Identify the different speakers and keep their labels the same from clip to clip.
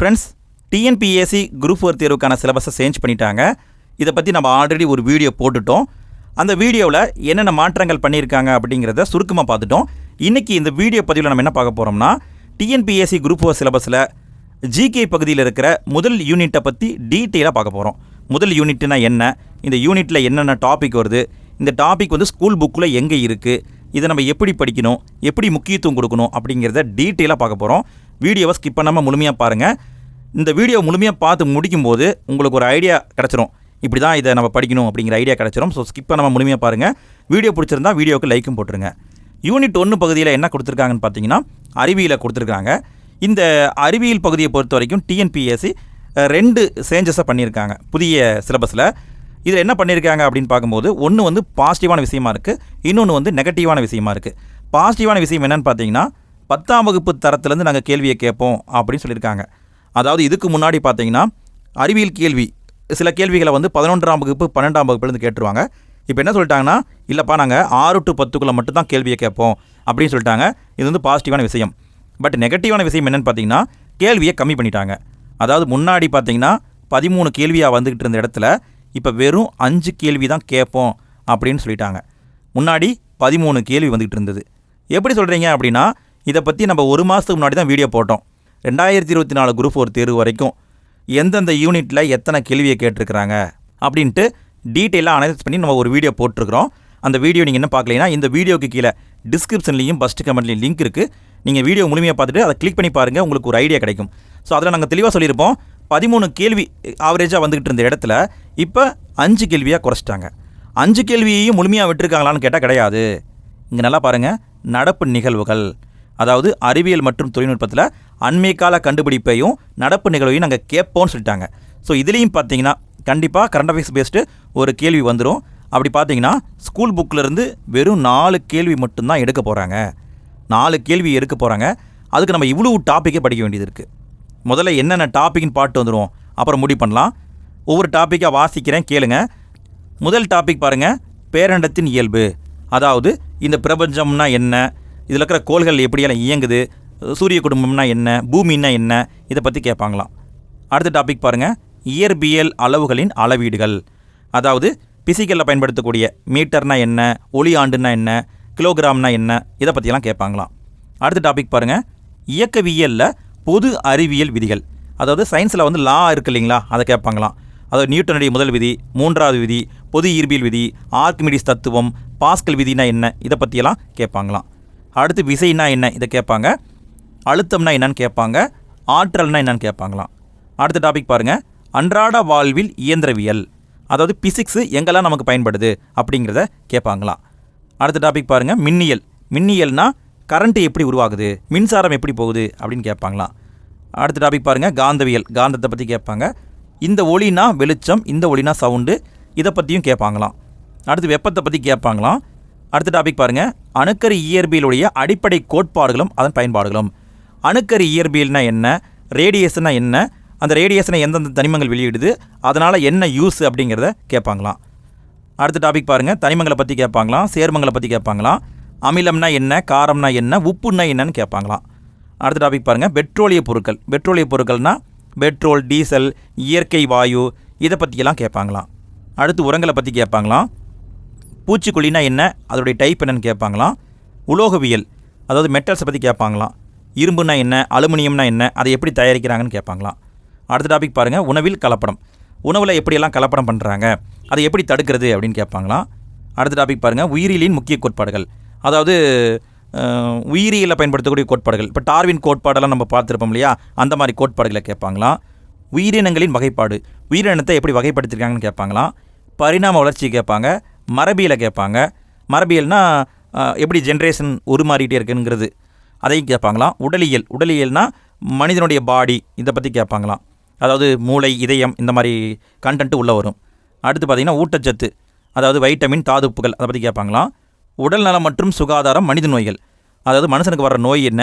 Speaker 1: Friends TNPSC group four தேர்வுக்கான சிலபஸை change பண்ணிட்டாங்க. இதை பற்றி நம்ம ஆல்ரெடி ஒரு வீடியோ போட்டுட்டோம். அந்த வீடியோவில் என்னென்ன மாற்றங்கள் பண்ணியிருக்காங்க அப்படிங்கிறத சுருக்கமாக பார்த்துட்டோம். இன்றைக்கி இந்த வீடியோ பதிவில் நம்ம என்ன பார்க்க போகிறோம்னா டிஎன்பிஎஸ்சி குரூப் ஃபோர் சிலபஸில் ஜிகே பகுதியில் இருக்கிற முதல் யூனிட்டை பற்றி டீட்டெயிலாக பார்க்க போகிறோம் முதல் யூனிட்னா என்ன? இந்த யூனிட்டில் என்னென்ன டாபிக் வருது? இந்த டாபிக் வந்து ஸ்கூல் புக்கில் எங்கே இருக்குது இதை நம்ம எப்படி படிக்கணும்? எப்படி முக்கியத்துவம் கொடுக்கணும்? அப்படிங்கிறத டீட்டெயிலாக பார்க்க போகிறோம் வீடியோவை ஸ்கிப் பண்ணாமல் முழுமையாக பாருங்கள் இந்த வீடியோ முழுமையாக பார்த்து முடிக்கும்போது உங்களுக்கு ஒரு ஐடியா கிடச்சிரும். இப்படி தான் இதை நம்ம படிக்கணும் அப்படிங்கிற ஐடியா கிடச்சிரும். ஸோ ஸ்கிப் நம்ம முழுமையாக பாருங்கள் வீடியோ பிடிச்சிருந்தா வீடியோவுக்கு லைக்கும் போட்டுருங்க. யூனிட் ஒன்று பகுதியில் என்ன கொடுத்துருக்காங்கன்னு பார்த்தீங்கன்னா அறிவியலை கொடுத்துருக்காங்க. இந்த அறிவியல் பகுதியை பொறுத்த வரைக்கும் டிஎன்பிஎஸ்சி ரெண்டு சேஞ்சஸை பண்ணியிருக்காங்க புதிய சிலபஸில் இதில் என்ன பண்ணியிருக்காங்க அப்படின்னு பார்க்கும்போது ஒன்று வந்து பாசிட்டிவான விஷயமா இருக்குது இன்னொன்று வந்து நெகட்டிவான விஷயமா இருக்குது பாசிட்டிவான விஷயம் என்னென்னு பார்த்தீங்கன்னா பத்தாம் வகுப்பு தரத்துலேருந்து நாங்கள் கேள்வியை கேட்போம் அப்படின்னு சொல்லியிருக்காங்க. அதாவது இதுக்கு முன்னாடி பார்த்தீங்கன்னா அறிவியல் கேள்வி சில கேள்விகளை வந்து பதினொன்றாம் வகுப்பு பன்னெண்டாம் வகுப்புலேருந்து கேட்டுருவாங்க. இப்போ என்ன சொல்லிட்டாங்கன்னா இல்லைப்பா நாங்கள் ஆறு டு பத்துக்குள்ளே மட்டும் தான் கேள்வியை கேட்போம் அப்படின்னு சொல்லிட்டாங்க. இது வந்து பாசிட்டிவான விஷயம். பட் நெகட்டிவான விஷயம் என்னென்னு பார்த்தீங்கன்னா கேள்வியை கம்மி பண்ணிட்டாங்க. அதாவது முன்னாடி பார்த்தீங்கன்னா பதிமூணு கேள்வியாக வந்துக்கிட்டு இருந்த இடத்துல இப்போ வெறும் அஞ்சு கேள்வி தான் கேட்போம் அப்படின்னு சொல்லிட்டாங்க. முன்னாடி பதிமூணு கேள்வி வந்துக்கிட்டு இருந்தது. எப்படி சொல்கிறீங்க அப்படின்னா இதை பற்றி நம்ம ஒரு மாதத்துக்கு முன்னாடி தான் வீடியோ போட்டோம். ரெண்டாயிரத்தி இருபத்தி நாலு குரூப் ஒரு தேர்வு வரைக்கும் எந்தெந்த யூனிட்டில் எத்தனை கேள்வியை கேட்டிருக்கிறாங்க அப்படின்ட்டு டீட்டெயிலாக அனலைஸ் பண்ணி நம்ம ஒரு வீடியோ போட்டிருக்கிறோம். அந்த வீடியோ நீங்கள் என்ன பார்க்கலைன்னா இந்த வீடியோக்கு கீழே டிஸ்கிரிப்ஷன்லையும் ஃபஸ்ட்டு கமெண்ட்லையும் லிங்க் இருக்குது நீங்கள் வீடியோ முழுமையாக பார்த்துட்டு அதை கிளிக் பண்ணி பாருங்கள் உங்களுக்கு ஒரு ஐடியா கிடைக்கும். ஸோ அதில் நாங்கள் தெளிவாக சொல்லியிருப்போம் பதிமூணு கேள்வி ஆவரேஜாக வந்துக்கிட்டு இருந்த இடத்துல இப்போ அஞ்சு கேள்வியாக குறைச்சிட்டாங்க. அஞ்சு கேள்வியையும் முழுமையாக விட்டுருக்காங்களான்னு கேட்டால் கிடையாது. இங்கே நல்லா பாருங்கள் நடப்பு நிகழ்வுகள். அதாவது அறிவியல் மற்றும் தொழில்நுட்பத்தில் அண்மை கால கண்டுபிடிப்பையும் நடப்பு நிகழ்வையும் நாங்கள் கேட்போம்னு சொல்லிட்டாங்க. ஸோ இதுலேயும் பார்த்தீங்கன்னா கண்டிப்பாக கரண்ட் அஃபேர்ஸ் பேஸ்டு ஒரு கேள்வி வந்துடும் அப்படி பார்த்தீங்கன்னா ஸ்கூல் புக்கிலேருந்து வெறும் நாலு கேள்வி மட்டும்தான் எடுக்க போகிறாங்க நாலு கேள்வி எடுக்க போகிறாங்க அதுக்கு நம்ம இவ்வளோ டாப்பிக்கே படிக்க வேண்டியது இருக்குது முதல்ல என்னென்ன டாப்பிக்னு பாட்டு வந்துடுவோம் அப்புறம் முடிவு பண்ணலாம். ஒவ்வொரு டாப்பிக்காக வாசிக்கிறேன் கேளுங்க. முதல் டாபிக் பாருங்கள் பேரண்டத்தின் இயல்பு. அதாவது இந்த பிரபஞ்சம்னா என்ன? இதில் இருக்கிற கோள்கள் எப்படியெல்லாம் இயங்குது சூரிய குடும்பம்னா என்ன பூமின்னா என்ன இதை பற்றி கேட்பாங்களாம். அடுத்த டாபிக் பாருங்கள் இயற்பியல் அளவுகளின் அளவீடுகள். அதாவது பிசிக்கலில் பயன்படுத்தக்கூடிய மீட்டர்னா என்ன ஒளி ஆண்டுனா என்ன கிலோகிராம்னா என்ன இதை பற்றியெல்லாம் கேட்பாங்களாம். அடுத்த டாபிக் பாருங்கள் இயக்கவியலில் பொது அறிவியல் விதிகள். அதாவது சயின்ஸில் வந்து லா இருக்கு இல்லைங்களா அதை கேட்பாங்களாம். அதாவது நியூட்டனுடைய முதல் விதி மூன்றாவது விதி பொது இயற்பியல் விதி ஆர்கிமிடிஸ் தத்துவம் பாஸ்கல் விதினா என்ன இதை பற்றியெல்லாம் கேட்பாங்களாம். அடுத்து விசைனா என்ன? இதை கேட்பாங்க. அழுத்தம்னா என்னன்னு கேட்பாங்க. ஆற்றல்னா என்னன்னு கேட்பாங்களாம். அடுத்த டாபிக் பாருங்கள் அன்றாட வாழ்வில் இயந்திரவியல். அதாவது பிசிக்ஸு எங்கெல்லாம் நமக்கு பயன்படுது அப்படிங்கிறத கேட்பாங்களாம். அடுத்த டாபிக் பாருங்கள் மின்னியல். மின்னியல்னால் கரண்ட்டு எப்படி உருவாகுது? மின்சாரம் எப்படி போகுது? அப்படின்னு கேட்பாங்களாம். அடுத்த டாபிக் பாருங்கள் காந்தவியல். காந்தத்தை பற்றி கேட்பாங்க. இந்த ஒளினா வெளிச்சம் இந்த ஒளினா சவுண்டு இதை பற்றியும் கேட்பாங்களாம். அடுத்து வெப்பத்தை பற்றி கேட்பாங்களாம். அடுத்த டாபிக் பாருங்கள் அணுக்கரு இயற்பியலுடைய அடிப்படை கோட்பாடுகளும் அதன் பயன்பாடுகளும். அணுக்கரு இயற்பியல்னா என்ன? ரேடியேஷனா என்ன? அந்த ரேடியேஷனை எந்தெந்த தனிமங்கள் வெளியிடுது? அதனால் என்ன யூஸ் அப்படிங்கிறத கேட்பாங்களாம். அடுத்த டாபிக் பாருங்கள் தனிமங்களை பற்றி கேட்பாங்களாம். சேர்மங்களை பற்றி கேட்பாங்களாம். அமிலம்னா என்ன? காரம்னா என்ன? உப்புன்னா என்னன்னு கேட்பாங்களாம். அடுத்த டாபிக் பாருங்கள் பெட்ரோலிய பொருட்கள். பெட்ரோலிய பொருட்கள்னால் பெட்ரோல் டீசல் இயற்கை வாயு இதை பற்றியெல்லாம் கேட்பாங்களாம். அடுத்து உரங்களை பற்றி கேட்பாங்களாம். பூச்சிக்கொல்லினா என்ன? அதோடைய டைப் என்னன்னு கேட்பாங்களாம். உலோகவியல் அதாவது மெட்டல்ஸை பற்றி கேட்பாங்களாம். இரும்புனா என்ன? அலுமினியம்னா என்ன? அதை எப்படி தயாரிக்கிறாங்கன்னு கேட்பாங்களாம். அடுத்த டாபிக் பாருங்கள் உணவில் கலப்படம். உணவில் எப்படியெல்லாம் கலப்படம் பண்ணுறாங்க அதை எப்படி தடுக்கிறது அப்படின்னு கேட்பாங்களாம். அடுத்த டாபிக் பாருங்கள் உயிரியலின் முக்கிய கோட்பாடுகள். அதாவது உயிரியலில் பயன்படுத்தக்கூடிய கோட்பாடுகள். இப்போ டார்வின் கோட்பாடெல்லாம் நம்ம பார்த்துருப்போம் இல்லையா? அந்த மாதிரி கோட்பாடுகளை கேட்பாங்களாம். உயிரினங்களின் வகைப்பாடு. உயிரினத்தை எப்படி வகைப்படுத்திருக்காங்கன்னு கேட்பாங்களாம். பரிணாம வளர்ச்சி கேட்பாங்க. மரபியலை கேட்பாங்க. மரபியல்னா எப்படி ஜென்ரேஷன் உருமாறிட்டே இருக்குங்கிறது அதையும் கேட்பாங்களாம். உடலியல் உடலியல்னால் மனிதனுடைய பாடி இதை பற்றி கேட்பாங்களாம். அதாவது மூளை இதயம் இந்த மாதிரி கண்டென்ட்டு உள்ளே வரும். அடுத்து பார்த்திங்கன்னா ஊட்டச்சத்து அதாவது வைட்டமின் தாதுப்புகள் அதை பற்றி கேட்பாங்களாம். உடல் நலம் மற்றும் சுகாதாரம் மனித நோய்கள். அதாவது மனுஷனுக்கு வர்ற நோய் என்ன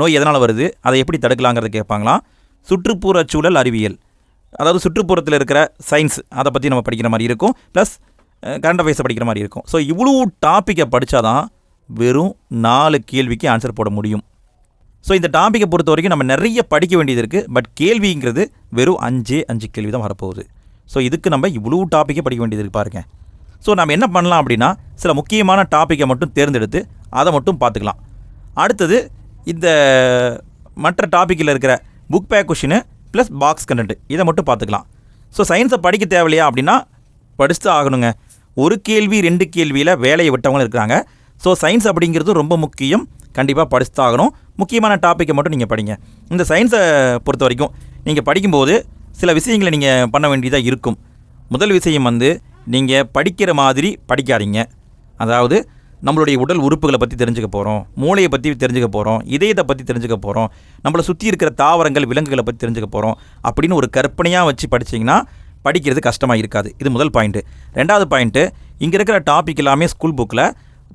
Speaker 1: நோய் எதனால் வருது அதை எப்படி தடுக்கலாங்கிறத கேட்பாங்களாம். சுற்றுப்புறச் சூழல் அறிவியல். அதாவது சுற்றுப்புறத்தில் இருக்கிற சயின்ஸ் அதை பற்றி நம்ம படிக்கிற மாதிரி இருக்கும். ப்ளஸ் கரண்ட் அஃபேர்ஸை படிக்கிற மாதிரி இருக்கும். ஸோ இவ்வளோ டாப்பிக்கை படித்தா தான் வெறும் நாலு கேள்விக்கு ஆன்சர் போட முடியும். ஸோ இந்த டாப்பிக்கை பொறுத்த வரைக்கும் நம்ம நிறைய படிக்க வேண்டியது இருக்குது பட் கேள்விங்கிறது வெறும் அஞ்சே அஞ்சு கேள்வி தான் வரப்போகுது. ஸோ இதுக்கு நம்ம இவ்வளோ டாப்பிக்கே படிக்க வேண்டியது இருக்கு பாருங்க. ஸோ நம்ம என்ன பண்ணலாம் அப்படின்னா சில முக்கியமான டாப்பிக்கை மட்டும் தேர்ந்தெடுத்து அதை மட்டும் பார்த்துக்கலாம். அடுத்தது இந்த மற்ற டாப்பிக்கில் இருக்கிற book back question plus box content இதை மட்டும் பார்த்துக்கலாம். ஸோ சயின்ஸை படிக்க தேவையில்லையா அப்படின்னா படிச்சு தான் ஆகணுங்க. ஒரு கேள்வி ரெண்டு கேள்வியில் வேலையை விட்டவங்களும் இருக்கிறாங்க. ஸோ சயின்ஸ் அப்படிங்கிறது ரொம்ப முக்கியம். கண்டிப்பாக படிச்சு முக்கியமான டாப்பிக்கை மட்டும் நீங்கள் படிங்க. இந்த சயின்ஸை பொறுத்த வரைக்கும் நீங்கள் படிக்கும்போது சில விஷயங்களை நீங்கள் பண்ண வேண்டியதாக இருக்கும். முதல் விஷயம் வந்து நீங்கள் படிக்கிற மாதிரி படிக்காதீங்க. அதாவது நம்மளுடைய உடல் உறுப்புகளை பற்றி தெரிஞ்சுக்க போகிறோம் மூளையை பற்றி தெரிஞ்சுக்க போகிறோம் இதயத்தை பற்றி தெரிஞ்சுக்க போகிறோம் நம்மளை சுற்றி இருக்கிற தாவரங்கள் விலங்குகளை பற்றி தெரிஞ்சுக்க போகிறோம் அப்படின்னு ஒரு கற்பனையாக வச்சு படித்தீங்கன்னா படிக்கிறது கஷ்டமாக இருக்காது. இது முதல் பாயிண்ட்டு ரெண்டாவது பாயிண்ட்டு இங்கே இருக்கிற டாபிக் எல்லாமே ஸ்கூல் புக்கில்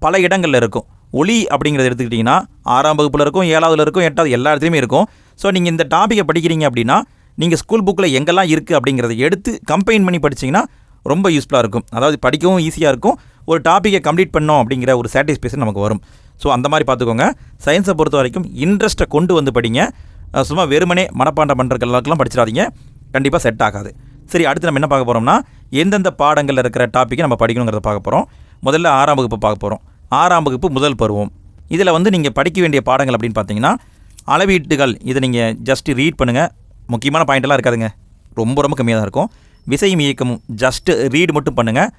Speaker 1: பல இடங்களில் இருக்கும். ஒளி அப்படிங்கிறத எடுத்துக்கிட்டிங்கன்னா ஆறாம் வகுப்பில் இருக்கும் ஏழாவதுல இருக்கும் எட்டாவது எல்லா இடத்துலையுமே இருக்கும். ஸோ நீங்கள் இந்த டாப்பிக்கை படிக்கிறீங்க அப்படின்னா நீங்கள் ஸ்கூல் புக்கில் எங்கெல்லாம் இருக்குது அப்படிங்கிறத எடுத்து கம்பைன் பண்ணி படிச்சீங்கன்னா ரொம்ப யூஸ்ஃபுல்லாக இருக்கும். அதாவது படிக்கவும் ஈஸியாக இருக்கும். ஒரு டாப்பிக்கை கம்ப்ளீட் பண்ணோம் அப்படிங்கிற ஒரு சாட்டிஸ்ஃபேக்ஷன் நமக்கு வரும். ஸோ அந்த மாதிரி பார்த்துக்கோங்க. சயின்ஸை பொறுத்த வரைக்கும் இன்ட்ரெஸ்ட்டை கொண்டு வந்து படிங்க. சும்மா வெறுமனே மனப்பாண்டம் பண்ணுறதுக்கெல்லாம் படிச்சிடாதீங்க. கண்டிப்பாக செட் ஆகாது. சரி அடுத்து நம்ம என்ன பார்க்க போகிறோம்னா எந்தெந்த பாடங்களில் இருக்கிற டாப்பிக்கை நம்ம படிக்கணுங்கிறத பார்க்க போகிறோம் முதல்ல ஆறாம் வகுப்பு பார்க்க போகிறோம் ஆறாம் வகுப்பு முதல் பருவம். இதில் வந்து நீங்கள் படிக்க வேண்டிய பாடங்கள் அப்படின்னு பார்த்தீங்கன்னா அளவீட்டுகள் இதை நீங்கள் ஜஸ்ட் ரீட் பண்ணுங்கள் முக்கியமான பாயிண்டெல்லாம் இருக்காதுங்க. ரொம்ப ரொம்ப கம்மியாக தான் இருக்கும். விசையும் இயக்கமும் ஜஸ்ட்டு ரீட் மட்டும் பண்ணுங்கள்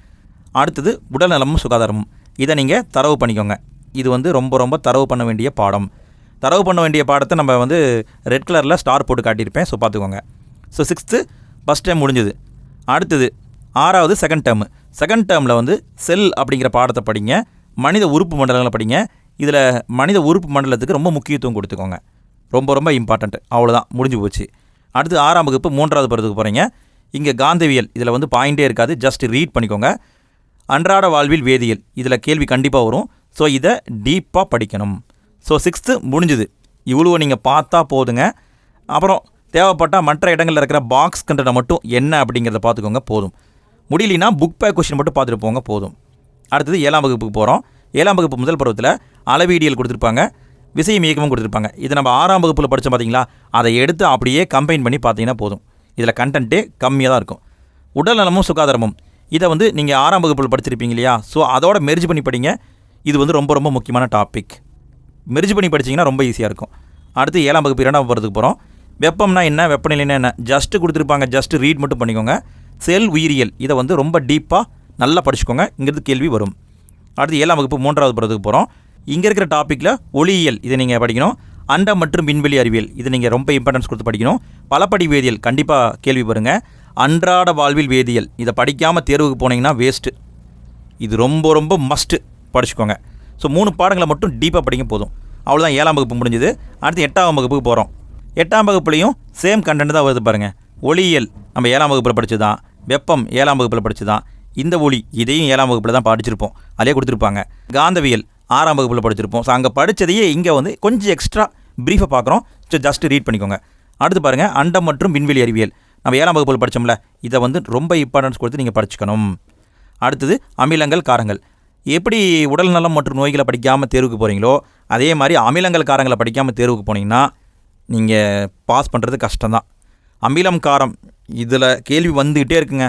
Speaker 1: அடுத்தது உடல் நலமும் சுகாதாரமும். இதை நீங்கள் தரவு பண்ணிக்கோங்க. இது வந்து ரொம்ப ரொம்ப தரவு பண்ண வேண்டிய பாடம். தரவு பண்ண வேண்டிய பாடத்தை நம்ம வந்து ரெட் கலரில் ஸ்டார் போட்டு காட்டியிருப்பேன். ஸோ பார்த்துக்கோங்க. ஸோ சிக்ஸ்த்து ஃபஸ்ட் டைம் முடிஞ்சது. அடுத்தது ஆறாவது செகண்ட் டேர்மு செகண்ட் டேர்மில் வந்து செல் அப்படிங்கிற பாடத்தை படிங்க. மனித உறுப்பு மண்டலங்களை படிங்க. இதில் மனித உறுப்பு மண்டலத்துக்கு ரொம்ப முக்கியத்துவம் கொடுத்துக்கோங்க. ரொம்ப ரொம்ப இம்பார்ட்டண்ட் அவ்வளோதான் முடிஞ்சு போச்சு. அடுத்து ஆறாம் வகுப்பு மூன்றாவது பருவத்துக்கு போகிறீங்க இங்கே காந்தவியல். இதில் வந்து பாயிண்டே இருக்காது. ஜஸ்ட் ரீட் பண்ணிக்கோங்க. அன்றாட வாழ்வில் வேதியியல். இதில் கேள்வி கண்டிப்பாக வரும். ஸோ இதை டீப்பாக படிக்கணும். ஸோ சிக்ஸ்த்து முடிஞ்சுது. இவ்வளோ நீங்கள் பார்த்தா போதுங்க. அப்புறம் தேவைப்பட்டால் மற்ற இடங்களில் இருக்கிற பாக்ஸ் கண்டனை மட்டும் என்ன அப்படிங்கிறத பார்த்துக்கோங்க போதும். முடியலனா புக் பேக் கொஷின் மட்டும் பார்த்துட்டு போங்க போதும். அடுத்தது ஏழாம் வகுப்புக்கு போகிறோம் ஏழாம் வகுப்பு முதல் பருவத்தில் அளவீடியல் கொடுத்துருப்பாங்க விசையும் இயக்கமும் கொடுத்துருப்பாங்க. இது நம்ம ஆறாம் வகுப்பில் படித்தோம் பார்த்தீங்களா அதை எடுத்து அப்படியே கம்பைன் பண்ணி பார்த்தீங்கன்னா போதும். இதில் கண்டென்ட்டே கம்மியாக தான் இருக்கும். உடல் நலமும் சுகாதாரமும். இதை வந்து நீங்கள் ஆறாம் வகுப்பில் படிச்சிருப்பீங்க இல்லையா? ஸோ அதோட மெர்ஜ் பண்ணி படிங்க. இது வந்து ரொம்ப ரொம்ப முக்கியமான டாபிக் மெர்ஜ் பண்ணி படிச்சீங்கன்னா ரொம்ப ஈஸியாக இருக்கும். அடுத்து ஏழாம் வகுப்பு இரண்டாம் வகுப்புக்கு போகிறோம் வெப்பம்னா என்ன வெப்பநிலைனா என்ன? ஜஸ்ட்டு கொடுத்துருப்பாங்க ஜஸ்ட் ரீட் மட்டும் பண்ணிக்கோங்க. செல் உயிரியல் இதை வந்து ரொம்ப டீப்பாக நல்லா படிச்சுக்கோங்க. இங்கிறது கேள்வி வரும். அடுத்து ஏழாம் வகுப்பு மூன்றாவது படத்துக்கு போகிறோம் இங்கே இருக்கிற டாப்பிக்கில் ஒளியியல் இதை நீங்கள் படிக்கணும். அண்டம் மற்றும் விண்வெளி அறிவியல் இதை நீங்கள் ரொம்ப இம்பார்ட்டன்ஸ் கொடுத்து படிக்கணும். பலப்படி வேதியியல் கண்டிப்பாக கேள்வி வருங்க அன்றாட வாழ்வில் வேதியியல் இதை படிக்காமல் தேர்வுக்கு போனீங்கன்னா வேஸ்ட்டு இது ரொம்ப ரொம்ப மஸ்ட்டு படிச்சுக்கோங்க. ஸோ மூணு பாடங்களை மட்டும் டீப்பாக படிக்க போதும். அவ்வளோதான் ஏழாம் வகுப்பு முடிஞ்சது. அடுத்து எட்டாம் வகுப்புக்கு போகிறோம் எட்டாம் வகுப்புலையும் சேம் கண்டென்ட் தான் வருது பாருங்கள் ஒளியியல் நம்ம ஏழாம் வகுப்பில் படித்து தான் வெப்பம் ஏழாம் வகுப்பில் படிச்சு தான் இந்த ஒளி இதையும் ஏழாம் வகுப்பில் தான் படிச்சிருப்போம். அதிலே கொடுத்துருப்பாங்க. காந்தவியல் ஆறாம் வகுப்பில் படிச்சிருப்போம். ஸோ அங்கே படித்ததையே இங்கே வந்து கொஞ்சம் எக்ஸ்ட்ரா ப்ரீஃபாக பார்க்குறோம் ஸோ ஜஸ்ட் ரீட் பண்ணிக்கோங்க. அடுத்து பாருங்கள் அண்டம் மற்றும் விண்வெளி அறிவியல். நம்ம ஏழாம் வகுப்பில் படித்தோம்ல இதை வந்து ரொம்ப இம்பார்ட்டன்ஸ் கொடுத்து நீங்கள் படிச்சுக்கணும். அடுத்தது அமிலங்கள் காரங்கள். எப்படி உடல் நலம் மற்றும் நோய்களை படிக்காமல் தேர்வுக்கு போகிறீங்களோ அதே மாதிரி அமிலங்கள் காரங்களை படிக்காமல் தேர்வுக்கு போனீங்கன்னா நீங்கள் பாஸ் பண்ணுறது கஷ்டம்தான். அமிலம் காரம் இதில் கேள்வி வந்துக்கிட்டே இருக்குங்க.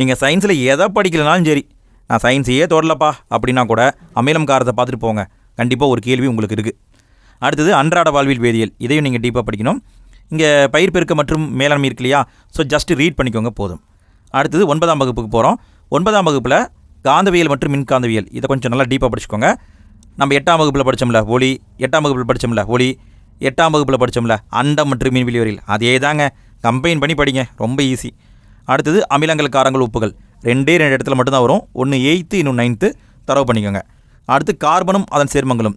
Speaker 1: நீங்கள் சயின்ஸில் எதை படிக்கலனாலும் சரி நான் சயின்ஸையே தொடலப்பா அப்படின்னா கூட அமிலம் காரத்தை பார்த்துட்டு போங்க. கண்டிப்பாக ஒரு கேள்வி உங்களுக்கு இருக்குது அடுத்தது அன்றாட வாழ்வில் வேதியியல். இதையும் நீங்கள் டீப்பாக படிக்கணும். இங்கே பயிர் பெருக்க மற்றும் மேலாண்மை இருக்கு இல்லையா? ஸோ ஜஸ்ட் ரீட் பண்ணிக்கோங்க போதும். அடுத்தது ஒன்பதாம் வகுப்புக்கு போகிறோம் ஒன்பதாம் வகுப்பில் காந்தவியல் மற்றும் மின்காந்தவியல். இதை கொஞ்சம் நல்லா டீப்பாக படிச்சுக்கோங்க. நம்ம எட்டாம் வகுப்பில் படித்தோம்ல ஒளி. எட்டாம் வகுப்பில் படித்தோம்ல ஒளி. எட்டாம் வகுப்பில் படித்தோம்ல அண்டம் மற்றும் மின்வெளி வரையில் அதே தாங்க கம்பைன் பண்ணி படிங்க ரொம்ப ஈஸி. அடுத்தது அமிலங்கள் காரங்கள் உப்புகள். ரெண்டே ரெண்டு இடத்துல மட்டும்தான் வரும். ஒன்று எயித்து இன்னும் நைன்த்து தரவு பண்ணிக்கோங்க. அடுத்து கார்பனும் அதன் சேர்மங்களும்.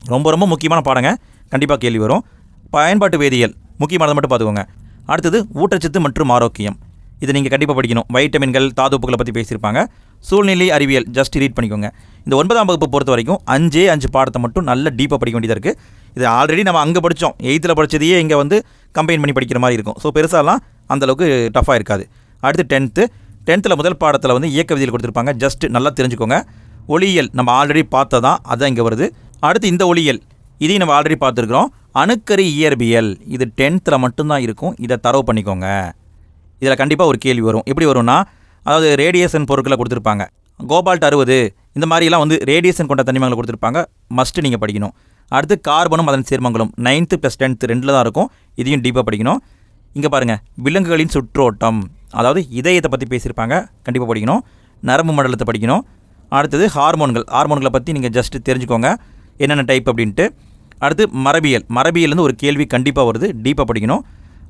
Speaker 1: ரொம்ப ரொம்ப முக்கியமான பாடங்க. கண்டிப்பாக கேள்வி வரும். பயன்பாட்டு வேதியியல். முக்கியமானதை மட்டும் பார்த்துக்கோங்க. அடுத்தது ஊட்டச்சத்து மற்றும் ஆரோக்கியம். இதை நீங்கள் கண்டிப்பாக படிக்கணும். வைட்டமின்கள் தாதுப்புகளை பற்றி பேசியிருப்பாங்க. சூழ்நிலை அறிவியல் ஜஸ்ட் ரீட் பண்ணிக்கோங்க. இந்த ஒன்பதாம் வகுப்பு பொறுத்த வரைக்கும் அஞ்சே அஞ்சு பாடத்தை மட்டும் நல்ல டீப்பாக படிக்க வேண்டியதாக இருக்குது இது ஆல்ரெடி நம்ம அங்கே படித்தோம் எயித்தில் படித்ததையே இங்கே வந்து கம்பைன் பண்ணி படிக்கிற மாதிரி இருக்கும். ஸோ பெருசாலாம் அந்தளவுக்கு டஃப்பாக இருக்காது. அடுத்து டென்த்து டென்த்தில் முதல் பாடத்தில் வந்து இயக்க விதியில் கொடுத்துருப்பாங்க. ஜஸ்ட் நல்லா தெரிஞ்சுக்கோங்க. ஒளியியல் நம்ம ஆல்ரெடி பார்த்ததான் அதுதான் இங்கே வருது. அடுத்து இந்த ஒளியியல். இதையும் நம்ம ஆல்ரெடி பார்த்துருக்குறோம். அணுக்கரு இயற்பியல். இது டென்த்தில் மட்டும்தான் இருக்கும். இதை தரவு பண்ணிக்கோங்க. இதில் கண்டிப்பாக ஒரு கேள்வி வரும். எப்படி வரும்னா அதாவது ரேடியேஷன் பொருட்களை கொடுத்துருப்பாங்க. கோபால்ட் அறுபது. இந்த மாதிரிலாம் வந்து ரேடியேஷன் கொண்ட தனிமங்களை கொடுத்துருப்பாங்க. மஸ்ட்டு நீங்கள் படிக்கணும். அடுத்து கார்பனும் அதன் சேர்மங்களும் நைன்த்து ப்ளஸ் டென்த்து ரெண்டில் தான் இருக்கும். இதையும் டீப்பாக படிக்கணும். இங்கே பாருங்கள் விலங்குகளின் சுற்றோட்டம். அதாவது இதயத்தை பற்றி பேசியிருப்பாங்க. கண்டிப்பாக படிக்கணும். நரம்பு மண்டலத்தை படிக்கணும். அடுத்தது ஹார்மோன்கள் ஹார்மோன்களை பற்றி நீங்கள் ஜஸ்ட்டு தெரிஞ்சுக்கோங்க. என்னென்ன டைப் அப்படின்ட்டு. அடுத்து மரபியல். மரபியல்லேருந்து ஒரு கேள்வி கண்டிப்பாக வருது. டீப்பாக படிக்கணும்.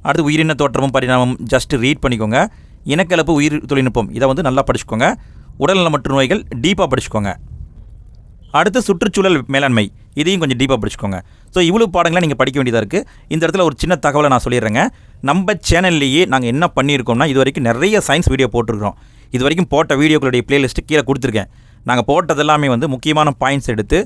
Speaker 1: அடுத்து உயிரின தோற்றமும் பரிணாமம் ஜஸ்ட்டு ரீட் பண்ணிக்கோங்க. இனக்கலப்பு உயிர் தொழில்நுட்பம் இதை வந்து நல்லா படிச்சுக்கோங்க. உடல்நல மற்றும் நோய்கள் டீப்பாக படிச்சுக்கோங்க. அடுத்து சுற்றுச்சூழல் மேலாண்மை. இதையும் கொஞ்சம் டீப்பாக படிச்சுக்கோங்க. ஸோ இவ்வளோ பாடங்களை நீங்கள் படிக்க வேண்டியதாக இருக்குது இந்த இடத்துல ஒரு சின்ன தகவலை நான் சொல்லிடுறேங்க. நம்ம சேனல்லையே நாங்கள் என்ன பண்ணியிருக்கோம்னா இது வரைக்கும் நிறைய சயின்ஸ் வீடியோ போட்டிருக்கிறோம். இது வரைக்கும் போட்ட வீடியோக்களுடைய பிளேலிஸ்ட்டு கீழே கொடுத்துருக்கேன். நாங்கள் போட்டது எல்லாமே வந்து முக்கியமான பாயிண்ட்ஸ் எடுத்து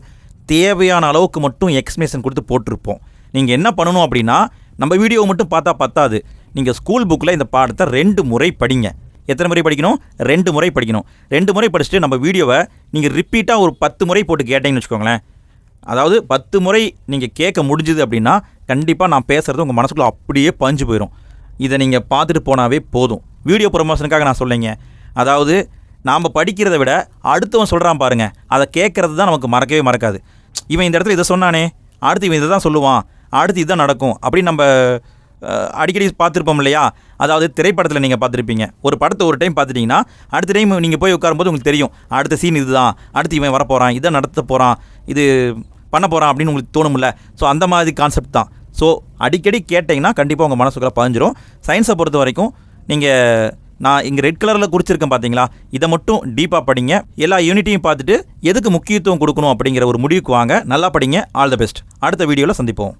Speaker 1: தேவையான அளவுக்கு மட்டும் எக்ஸ்பிளேஷன் கொடுத்து போட்டிருப்போம். நீங்கள் என்ன பண்ணணும் அப்படின்னா நம்ம வீடியோவை மட்டும் பார்த்தா பத்தாது. நீங்கள் ஸ்கூல் புக்கில் இந்த பாடத்தை ரெண்டு முறை படிங்க. எத்தனை முறை படிக்கணும்? ரெண்டு முறை படிக்கணும். ரெண்டு முறை படிச்சுட்டு நம்ம வீடியோவை நீங்கள் ரிப்பீட்டாக ஒரு பத்து முறை போட்டு கேட்டீங்கன்னு வச்சுக்கோங்களேன். அதாவது பத்து முறை நீங்கள் கேட்க முடிஞ்சுது அப்படின்னா கண்டிப்பாக நான் பேசுகிறது உங்கள் மனசுக்குள்ளே அப்படியே பஞ்சு போயிடும் இதை நீங்கள் பார்த்துட்டு போனாவே போதும். வீடியோ ப்ரொமோஷனுக்காக நான் சொல்லிங்க அதாவது நாம் படிக்கிறத விட அடுத்தவன் சொல்கிறான் பாருங்கள் அதை கேட்குறது தான் நமக்கு மறக்கவே மறக்காது. இவன் இந்த இடத்துல இதை சொன்னானே. அடுத்து இவன் இதை தான் சொல்லுவான். அடுத்து இதுதான் நடக்கும் அப்படின்னு நம்ம அடிக்கடி பார்த்துருப்போம் இல்லையா? அதாவது திரைப்படத்தில் நீங்கள் பார்த்துருப்பீங்க. ஒரு படத்தை ஒரு டைம் பார்த்துட்டிங்கன்னா அடுத்த டைம் நீங்கள் போய் உட்காரும்போது உங்களுக்கு தெரியும். அடுத்த சீன் இதுதான். அடுத்து இவன் வரப்போகிறான் இதை நடத்த போகிறான் இது பண்ண போகிறான் அப்படின்னு உங்களுக்கு தோணும்ல. ஸோ அந்த மாதிரி கான்செப்ட் தான். ஸோ அடிக்கடி கேட்டிங்கன்னா கண்டிப்பாக உங்கள் மனசுக்குள்ள பதிஞ்சிரும். சயின்ஸை பொறுத்த வரைக்கும் நீங்கள் நான் இங்கே ரெட் கலரில் குறிச்சிருக்கேன் பார்த்தீங்களா இதை மட்டும் டீப்பாக படிங்க. எல்லா யூனிட்டையும் பார்த்துட்டு எதுக்கு முக்கியத்துவம் கொடுக்கணும் அப்படிங்கிற ஒரு முடிவுக்கு வாங்க. நல்லா படிங்க. ஆல் த பெஸ்ட் அடுத்த வீடியோவில் சந்திப்போம்.